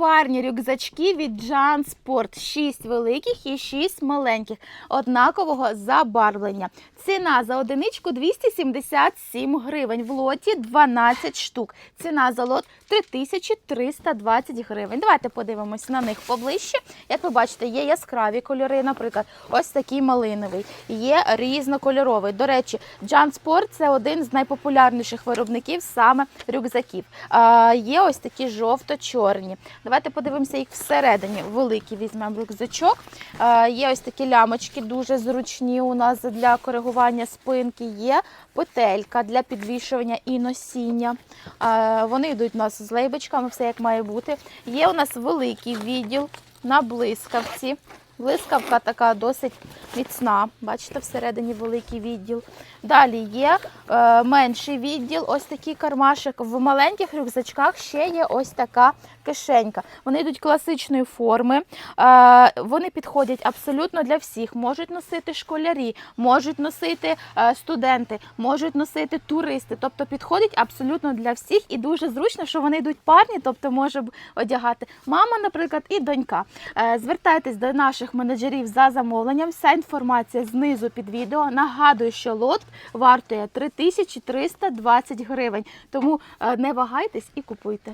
парні рюкзачки від Jan Sport. 6 великих і 6 маленьких, однакового забарвлення. Ціна за одиничку 277 гривень. В лоті 12 штук. Ціна за лот 3320 гривень. Давайте подивимось на них поближче. Як ви бачите, є яскраві кольори, наприклад, ось такий малиновий, є різнокольоровий. До речі, Jan Sport – це один з найпопулярніших виробників саме рюкзаків. Є ось такі жовто-чорні. Давайте подивимося їх всередині. Великий візьмемо рюкзачок. А, є ось такі лямочки, дуже зручні у нас для коригування спинки. Є петелька для підвішування і носіння. А, вони йдуть у нас з лейбочками, все як має бути. Є у нас великий відділ на блискавці. Блискавка така досить міцна. Бачите, всередині великий відділ. Далі є е, менший відділ, ось такий кармашик. В маленьких рюкзачках ще є ось така кишенька. Вони йдуть класичної форми. Е, вони підходять абсолютно для всіх. Можуть носити школярі, можуть носити е, студенти, можуть носити туристи. Тобто підходять абсолютно для всіх і дуже зручно, що вони йдуть парні, тобто може одягати мама, наприклад, і донька. Е, Звертайтесь до наших менеджерів за замовленням. Вся інформація знизу під відео. Нагадую, що лот вартує 3320 гривень. Тому не вагайтесь і купуйте.